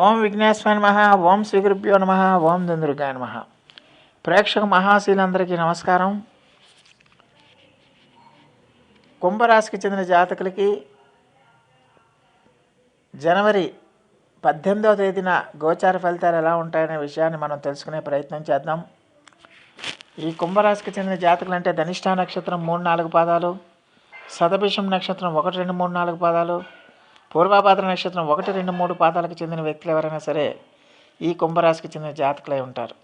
ఓం విఘ్నేశ్వర నమ ఓం శ్రీగురుభ్యో నమ ఓం దుందుర్గాయ నమ. ప్రేక్షక మహాశీలందరికీ నమస్కారం. కుంభరాశికి చెందిన జాతకులకి జనవరి పద్దెనిమిదవ తేదీన గోచార ఫలితాలు ఎలా ఉంటాయనే విషయాన్ని మనం తెలుసుకునే ప్రయత్నం చేద్దాం. ఈ కుంభరాశికి చెందిన జాతకులు అంటే ధనిష్ఠా నక్షత్రం మూడు నాలుగు పాదాలు సతభిషం నక్షత్రం ఒకటి రెండు మూడు నాలుగు పాదాలు పూర్వాభాద్ర నక్షత్రం ఒకటి రెండు మూడు పాదాలకు చెందిన వ్యక్తులు ఎవరైనా సరే ఈ కుంభరాశికి చెందిన జాతకులై ఉంటారు.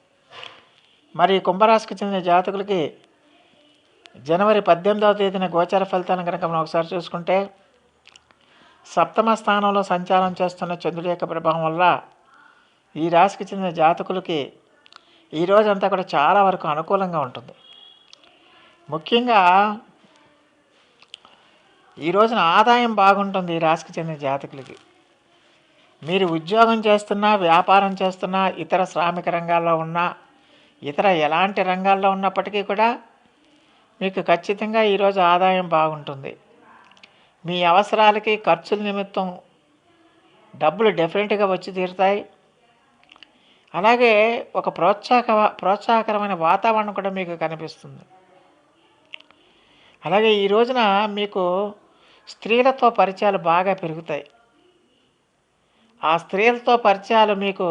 మరి ఈ కుంభరాశికి చెందిన జాతకులకి జనవరి పద్దెనిమిదవ తేదీన గోచార ఫలితాలను కనుక మనం ఒకసారి చూసుకుంటే సప్తమ స్థానంలో సంచారం చేస్తున్న చంద్రుడి యొక్క ప్రభావం వల్ల ఈ రాశికి చెందిన జాతకులకి ఈ రోజంతా కూడా చాలా వరకు అనుకూలంగా ఉంటుంది. ముఖ్యంగా ఈ రోజున ఆదాయం బాగుంటుంది ఈ రాశికి చెందిన జాతకులకి. మీరు ఉద్యోగం చేస్తున్నా వ్యాపారం చేస్తున్నా ఇతర శ్రామిక రంగాల్లో ఉన్నా ఇతర ఎలాంటి రంగాల్లో ఉన్నప్పటికీ కూడా మీకు ఖచ్చితంగా ఈరోజు ఆదాయం బాగుంటుంది. మీ అవసరాలకి ఖర్చుల నిమిత్తం డబ్బులు డెఫినెట్గా వచ్చి తీరుతాయి. అలాగే ఒక ప్రోత్సాహక ప్రోత్సాహకరమైన వాతావరణం కూడా మీకు కనిపిస్తుంది. అలాగే ఈ రోజున మీకు స్త్రీలతో పరిచయాలు బాగా పెరుగుతాయి. ఆ స్త్రీలతో పరిచయాలు మీకు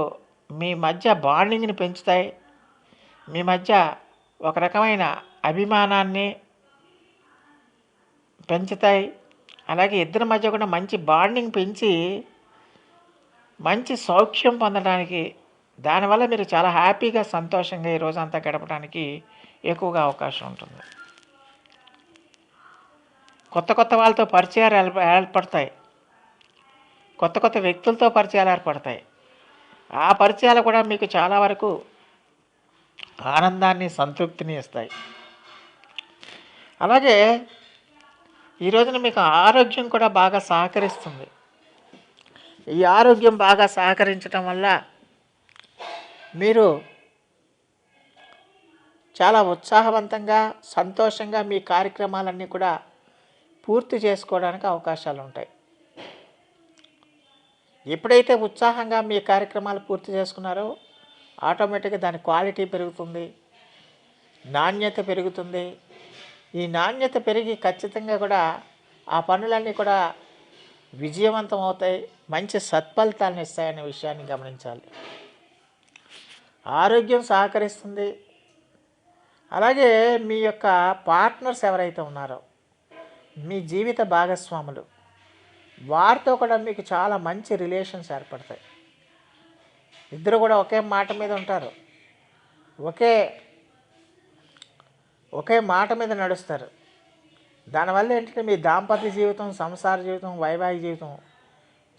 మీ మధ్య బాండింగ్ని పెంచుతాయి. మీ మధ్య ఒక రకమైన అభిమానాన్ని పెంచుతాయి. అలాగే ఇద్దరి మధ్య కూడా మంచి బాండింగ్ పెంచి మంచి సౌఖ్యం పొందడానికి దానివల్ల మీరు చాలా హ్యాపీగా సంతోషంగా ఈ రోజంతా గడపడానికి ఎక్కువగా అవకాశం ఉంటుంది. కొత్త కొత్త వాళ్ళతో పరిచయాలు ఏర్పడతాయి. కొత్త కొత్త వ్యక్తులతో పరిచయాలు ఏర్పడతాయి. ఆ పరిచయాలు కూడా మీకు చాలా వరకు ఆనందాన్ని సంతృప్తిని ఇస్తాయి. అలాగే ఈ రోజున మీకు ఆరోగ్యం కూడా బాగా సహకరిస్తుంది. ఈ ఆరోగ్యం బాగా సహకరించడం వల్ల మీరు చాలా ఉత్సాహవంతంగా సంతోషంగా మీ కార్యక్రమాలన్నీ కూడా పూర్తి చేసుకోవడానికి అవకాశాలు ఉంటాయి ఎప్పుడైతే ఉత్సాహంగా మీ కార్యక్రమాలు పూర్తి చేసుకున్నారో ఆటోమేటిక్గా దాని క్వాలిటీ పెరుగుతుంది నాణ్యత పెరుగుతుంది. ఈ నాణ్యత పెరిగి ఖచ్చితంగా కూడా ఆ పనులన్నీ కూడా విజయవంతం అవుతాయి మంచి సత్ఫలితాలను ఇస్తాయనే విషయాన్ని గమనించాలి. ఆరోగ్యం సహకరిస్తుంది. అలాగే మీ యొక్క పార్ట్నర్స్ ఎవరైతే ఉన్నారో మీ జీవిత భాగస్వాములు. వారితో కూడా మీకు చాలా మంచి రిలేషన్స్ ఏర్పడతాయి. ఇద్దరు కూడా ఒకే మాట మీద ఉంటారు. ఒకే ఒకే మాట మీద నడుస్తారు. దానివల్ల ఏంటంటే మీ దాంపత్య జీవితం సంసార జీవితం వైవాహిక జీవితం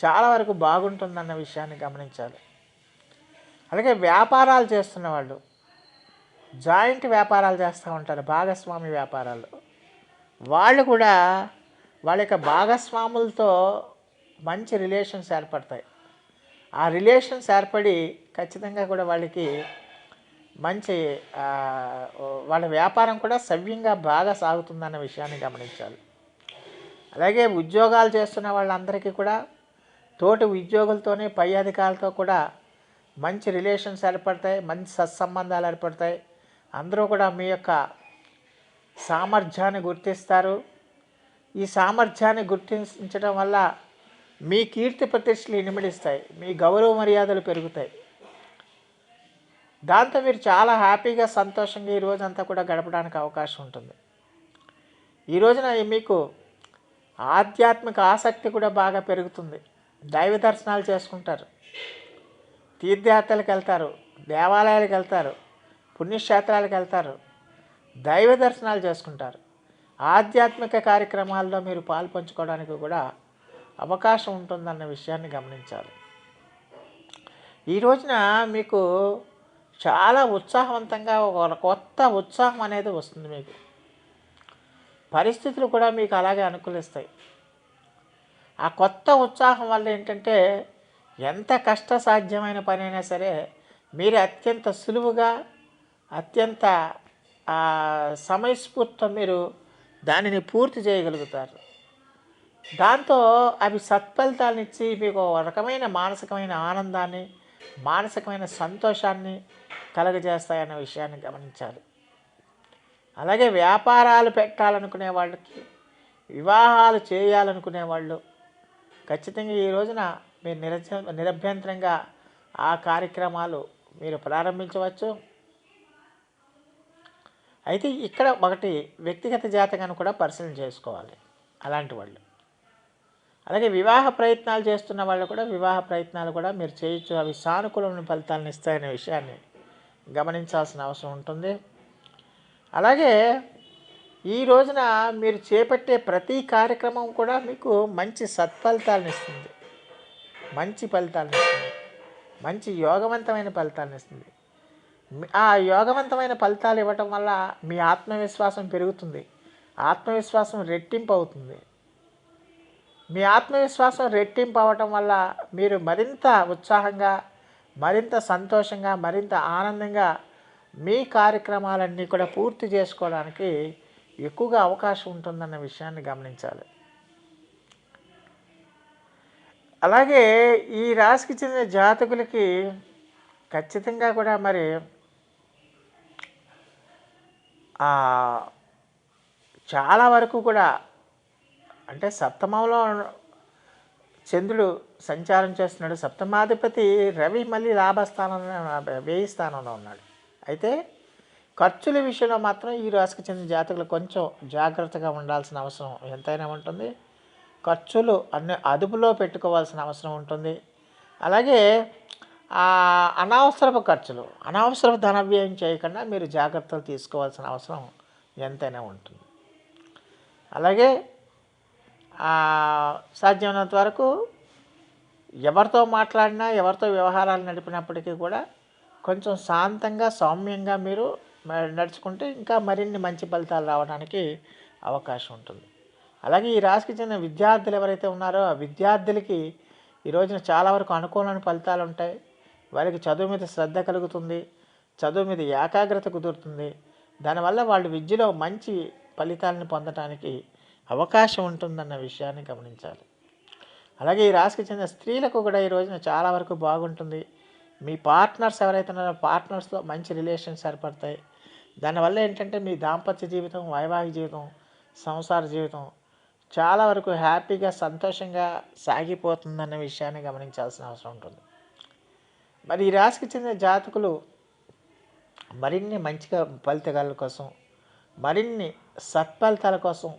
చాలా వరకు బాగుంటుందన్న విషయాన్ని గమనించాలి. అలాగే వ్యాపారాలు చేస్తున్న వాళ్ళు జాయింట్ వ్యాపారాలు చేస్తూ ఉంటారు భాగస్వామి వ్యాపారాలు. వాళ్ళు కూడా వాళ్ళ యొక్క భాగస్వాములతో మంచి రిలేషన్స్ ఏర్పడతాయి. ఆ రిలేషన్స్ ఏర్పడి ఖచ్చితంగా కూడా వాళ్ళకి మంచి వాళ్ళ వ్యాపారం కూడా సవ్యంగా బాగా సాగుతుందన్న విషయాన్ని గమనించాలి. అలాగే ఉద్యోగాలు చేస్తున్న వాళ్ళందరికీ కూడా తోటి ఉద్యోగులతోనే పై అధికారులతో కూడా మంచి రిలేషన్స్ ఏర్పడతాయి మంచి సత్సంబంధాలు ఏర్పడతాయి. అందరూ కూడా మీ యొక్క సామర్థ్యాన్ని గుర్తిస్తారు. ఈ సామర్థ్యాన్ని గుర్తించడం వల్ల మీ కీర్తి ప్రతిష్టలు ఇనిమిడిస్తాయి. మీ గౌరవ మర్యాదలు పెరుగుతాయి. దాంతో మీరు చాలా హ్యాపీగా సంతోషంగా ఈ రోజంతా కూడా గడపడానికి అవకాశం ఉంటుంది. ఈ రోజున మీకు ఆధ్యాత్మిక ఆసక్తి కూడా బాగా పెరుగుతుంది. దైవ దర్శనాలు చేసుకుంటారు. తీర్థయాత్రలకు వెళ్తారు. దేవాలయాలకు వెళ్తారు. పుణ్యక్షేత్రాలకు వెళ్తారు. దైవ దర్శనాలు చేసుకుంటారు. ఆధ్యాత్మిక కార్యక్రమాల్లో మీరు పాలు పంచుకోవడానికి కూడా అవకాశం ఉంటుందన్న విషయాన్ని గమనించాలి. ఈ రోజున మీకు చాలా ఉత్సాహవంతంగా ఒక కొత్త ఉత్సాహం అనేది వస్తుంది మీకు. పరిస్థితులు కూడా మీకు అలాగే అనుకూలిస్తాయి. ఆ కొత్త ఉత్సాహం వల్ల ఏంటంటే ఎంత కష్టసాధ్యమైన పని అయినా సరే మీరు అత్యంత సులువుగా అత్యంత ఆ, సమయస్ఫూర్తితో మీరు దానిని పూర్తి చేయగలుగుతారు. దాంతో అవి సత్ఫలితాలను ఇచ్చి మీకు ఒక రకమైన మానసికమైన ఆనందాన్ని మానసికమైన సంతోషాన్ని కలగజేస్తాయన్న విషయాన్ని గమనించాలి. అలాగే వ్యాపారాలు పెట్టాలనుకునే వాళ్ళకి వివాహాలు చేయాలనుకునే వాళ్ళు ఖచ్చితంగా ఈ రోజున మీరు నిరజ నిరభ్యంతరంగా ఆ కార్యక్రమాలు మీరు ప్రారంభించవచ్చు. అయితే ఇక్కడ ఒకటి వ్యక్తిగత జాతకాన్ని కూడా పరిశీలన చేసుకోవాలి. అలాంటి వాళ్ళు. అలాగే వివాహ ప్రయత్నాలు చేస్తున్న వాళ్ళు కూడా వివాహ ప్రయత్నాలు కూడా మీరు చేయొచ్చు. అవి సానుకూలమైన ఫలితాలను ఇస్తాయనే విషయాన్ని గమనించాల్సిన అవసరం ఉంటుంది. అలాగే ఈ రోజున మీరు చేపట్టే ప్రతి కార్యక్రమం కూడా మీకు మంచి సత్ఫలితాలను ఇస్తుంది. మంచి ఫలితాలను ఇస్తుంది. మంచి యోగవంతమైన ఫలితాలను ఇస్తుంది. ఆ యోగవంతమైన ఫలితాలు ఇవ్వటం వల్ల మీ ఆత్మవిశ్వాసం పెరుగుతుంది. ఆత్మవిశ్వాసం రెట్టింపు అవుతుంది. మీ ఆత్మవిశ్వాసం రెట్టింపు అవటం వల్ల మీరు మరింత ఉత్సాహంగా మరింత సంతోషంగా మరింత ఆనందంగా మీ కార్యక్రమాలన్నీ కూడా పూర్తి చేసుకోవడానికి ఎక్కువగా అవకాశం ఉంటుందన్న విషయాన్ని గమనించాలి. అలాగే ఈ రాశికి చెందిన జాతకులకి ఖచ్చితంగా కూడా మరి చాలా వరకు కూడా అంటే సప్తమంలో చంద్రుడు సంచారం చేస్తున్నాడు. సప్తమాధిపతి రవి మళ్ళీ లాభస్థానంలో వ్యయ స్థానంలో ఉన్నాడు. అయితే ఖర్చుల విషయంలో మాత్రం ఈ రాశికి చెందిన జాతకులు కొంచెం జాగ్రత్తగా ఉండాల్సిన అవసరం ఎంతైనా ఉంటుంది. ఖర్చులు అన్ని అదుపులో పెట్టుకోవాల్సిన అవసరం ఉంటుంది. అలాగే అనవసరపు ఖర్చులు అనవసరపు ధన వ్యయం చేయకుండా మీరు జాగ్రత్తలు తీసుకోవాల్సిన అవసరం ఎంతైనా ఉంటుంది. అలాగే సాధ్యమైనంత వరకు ఎవరితో మాట్లాడినా ఎవరితో వ్యవహారాలు నడిపినప్పటికీ కూడా కొంచెం శాంతంగా సౌమ్యంగా మీరు నడుచుకుంటే ఇంకా మరిన్ని మంచి ఫలితాలు రావడానికి అవకాశం ఉంటుంది. అలాగే ఈ రాశికి చెందిన విద్యార్థులు ఎవరైతే ఉన్నారో ఆ విద్యార్థులకి ఈ రోజున చాలా వరకు అనుకూలమైన ఫలితాలు ఉంటాయి. వారికి చదువు మీద శ్రద్ధ కలుగుతుంది చదువు మీద ఏకాగ్రత కుదురుతుంది. దానివల్ల వాళ్ళు విద్యలో మంచి ఫలితాలను పొందటానికి అవకాశం ఉంటుందన్న విషయాన్ని గమనించాలి. అలాగే ఈ రాశికి చెందిన స్త్రీలకు కూడా ఈ రోజున చాలా వరకు బాగుంటుంది. మీ పార్ట్నర్స్ ఎవరైతే ఉన్నారో పార్ట్నర్స్తో మంచి రిలేషన్స్ ఏర్పడతాయి. దానివల్ల ఏంటంటే మీ దాంపత్య జీవితం వైవాహిక జీవితం సంసార జీవితం చాలా వరకు హ్యాపీగా సంతోషంగా సాగిపోతుందన్న విషయాన్ని గమనించాల్సిన అవసరం ఉంటుంది. మరి ఈ రాశికి చెందిన జాతకులు మరిన్ని మంచిగా ఫలితాల కోసం మరిన్ని సత్ఫలితాల కోసం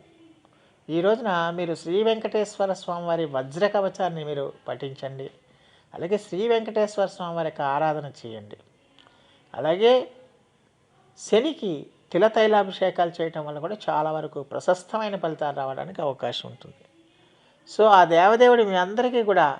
ఈ రోజున మీరు శ్రీ వెంకటేశ్వర స్వామివారి వజ్ర కవచాన్ని మీరు పఠించండి. అలాగే శ్రీ వెంకటేశ్వర స్వామివారి యొక్క ఆరాధన చేయండి. అలాగే శనికి తిల తైలాభిషేకాలు చేయటం వల్ల కూడా చాలా వరకు ప్రశస్తమైన ఫలితాలు రావడానికి అవకాశం ఉంటుంది. సో ఆ దేవదేవుడు మీ అందరికీ కూడా